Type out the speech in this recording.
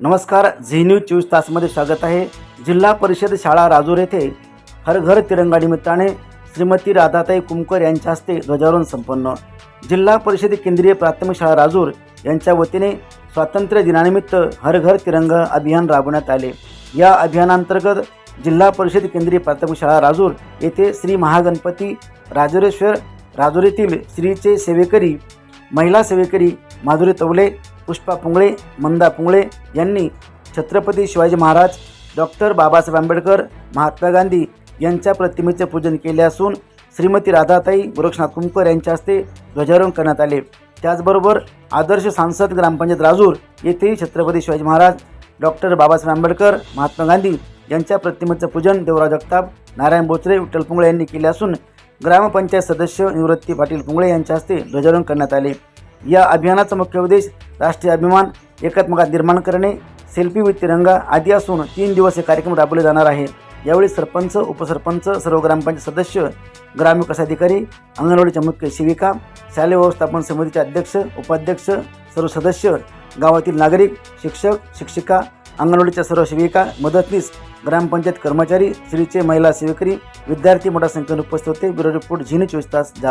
नमस्कार Zee news चोवीस तासमध्ये स्वागत आहे. जिल्हा परिषद शाळा राजूर येथे हर घर तिरंगा निमित्ताने श्रीमती राधाताई कुमकर यांच्या हस्ते ध्वजारोहण संपन्न. जिल्हा परिषद केंद्रीय प्राथमिक शाळा राजूर यांच्या वतीने स्वातंत्र्य दिनानिमित्त हर घर तिरंगा अभियान राबवण्यात आले. या अभियानांतर्गत जिल्हा परिषद केंद्रीय प्राथमिक शाळा राजूर येथे श्री महागणपती राजुरेश्वर राजुरीतील श्रीचे सेवेकरी महिला सेवेकरी माधुरी तवले पुष्पा पुंगळे मंदा पुंगळे यांनी छत्रपती शिवाजी महाराज डॉक्टर बाबासाहेब आंबेडकर महात्मा गांधी यांच्या प्रतिमेचे पूजन केले असून श्रीमती राधाताई गोरक्षनाथ कुमकर यांच्या हस्ते ध्वजारोहण करण्यात आले. त्याचबरोबर आदर्श सांसद ग्रामपंचायत राजूर येथेही छत्रपती शिवाजी महाराज डॉक्टर बाबासाहेब आंबेडकर महात्मा गांधी यांच्या प्रतिमेचं पूजन देवराव जगताप नारायण बोचरे विठ्ठल पुंगळे यांनी केले असून ग्रामपंचायत सदस्य निवृत्ती पाटील पुंगळे यांच्या हस्ते ध्वजारोहण करण्यात आले. या अभियानाचा मुख्य उद्देश राष्ट्रीय अभिमान एकात्मकात निर्माण करणे सेल्फी विथ तिरंगा आदी असून तीन दिवस हे कार्यक्रम राबवले जाणार आहे. यावेळी सरपंच उपसरपंच सर्व ग्रामपंचायत सदस्य ग्रामविकास अधिकारी अंगणवाडीच्या मुख्य सेविका शालेय व्यवस्थापन समितीचे अध्यक्ष उपाध्यक्ष सर्व सदस्य गावातील नागरिक शिक्षक शिक्षिका अंगणवाडीच्या सर्व सेविका मदतनीस ग्रामपंचायत कर्मचारी श्रीचे महिला सेवेकरी विद्यार्थी मोठ्या संख्येने उपस्थित होते. ब्युरो रिपोर्ट झिने चोवीस तास झाला.